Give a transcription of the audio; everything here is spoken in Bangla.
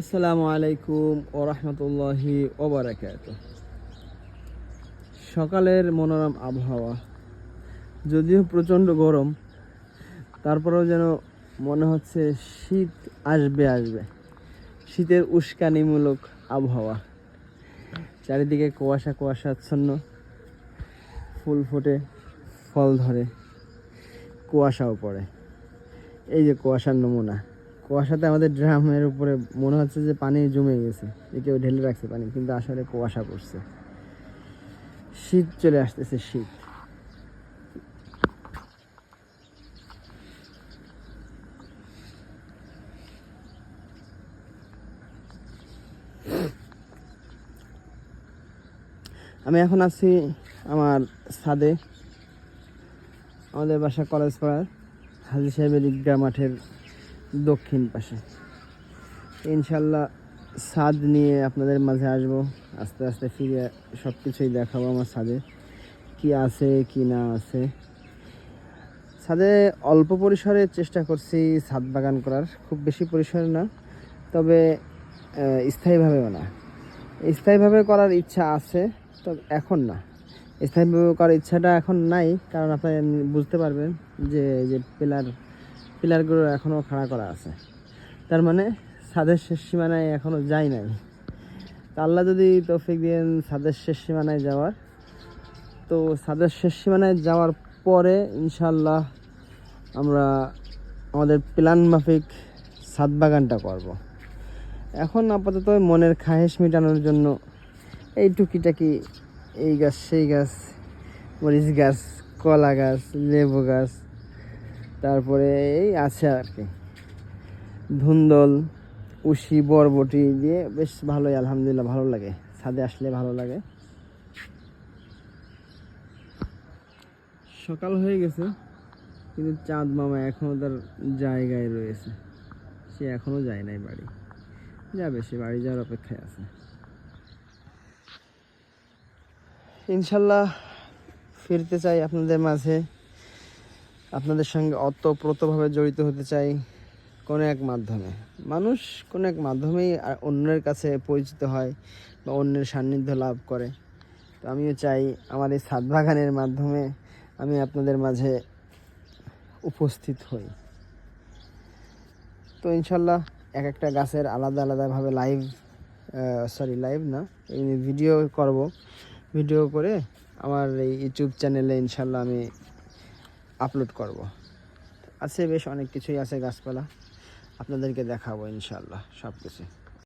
আসসালামু আলাইকুম ও রহমতুল্লাহি সকালের মনোরম আবহাওয়া, যদিও প্রচণ্ড গরম, তারপরেও যেন মনে হচ্ছে শীত আসবে আসবে। শীতের উস্কানিমূলক আবহাওয়া। চারিদিকে কুয়াশা, কুয়াশাচ্ছন্ন, ফুল ফোটে, ফল ধরে, কুয়াশাও পড়ে। এই যে কুয়াশার নমুনা। কুয়াশাতে আমাদের ড্রামের উপরে মনে হচ্ছে যে পানি জমে গেছে, যে কেউ ঢেলে রাখছে পানি, কিন্তু আসলে কুয়াশা পড়ছে। শীত চলে আসতেছে, শীত। আমি এখন আছি আমার ছাদে, আমাদের বাসা কলেজ পাড়ার হাজি সাহেবের ঈদগাহ মাঠের দক্ষিণ পাশে। ইনশাল্লাহ ছাদ নিয়ে আপনাদের মাঝে আসব। আস্তে আস্তে ফিরে সব কিছুই দেখাবো আমার ছাদে কি আছে, কি না আছে। ছাদে অল্প পরিসরে চেষ্টা করছি ছাদ বাগান করার। খুব বেশি পরিসরে না, তবে স্থায়ীভাবেও না। স্থায়ীভাবে করার ইচ্ছা আছে, তবে এখন না। স্থায়ীভাবে করার ইচ্ছাটা এখন নাই, কারণ আপনি বুঝতে পারবেন যে যে পিলার পিলারগুলো এখনও খাড়া করা আছে। তার মানে ছাদের শেষ সীমানায় এখনও যাই নাই। আল্লাহ যদি তৌফিক দিয়েন ছাদের শেষ সীমানায় যাওয়ার। তো ছাদের শেষ সীমানায় যাওয়ার পরে ইনশাল্লাহ আমরা আমাদের প্ল্যান মাফিক ছাদ বাগানটা করব। এখন আপাতত মনের খাহেশ মেটানোর জন্য এই টুকিটাকি এই গাছ, সেই গাছ, মরিচ গাছ, কলা গাছ, লেবু গাছ তারপরে এই আছে আর কি। ধুন্দল, উশি, বরবটি দিয়ে বেশ ভালোই, আলহামদুলিল্লাহ ভালো লাগে। ছাদে আসলে ভালো লাগে। সকাল হয়ে গেছে, কিন্তু চাঁদ মামা এখনও তার জায়গায় রয়েছে। সে এখনও যায় নাই বাড়ি। যাবে সে, বাড়ি যাওয়ার অপেক্ষায় আছে। ইনশাল্লাহ ফিরতে চাই আপনাদের মাঝে। আপনাদের সঙ্গে অতপ্রতভাবে জড়িত হতে চাই কোনো এক মাধ্যমে। মানুষ কোনো এক মাধ্যমেই অন্যের কাছে পরিচিত হয় বা অন্যের সান্নিধ্য লাভ করে। তো আমিও চাই আমার এই ছাদ বাগানের মাধ্যমে আমি আপনাদের মাঝে উপস্থিত হই। তো ইনশাল্লাহ এক একটা গাছের আলাদা আলাদাভাবে লাইভ সরি লাইভ না ভিডিও করব। ভিডিও করে আমার এই ইউটিউব চ্যানেলে ইনশাল্লাহ আমি আপলোড করব। আছে বেশ অনেক কিছুই আছে গাছপালা। আপনাদেরকে দেখাবো ইনশাল্লাহ সব কিছু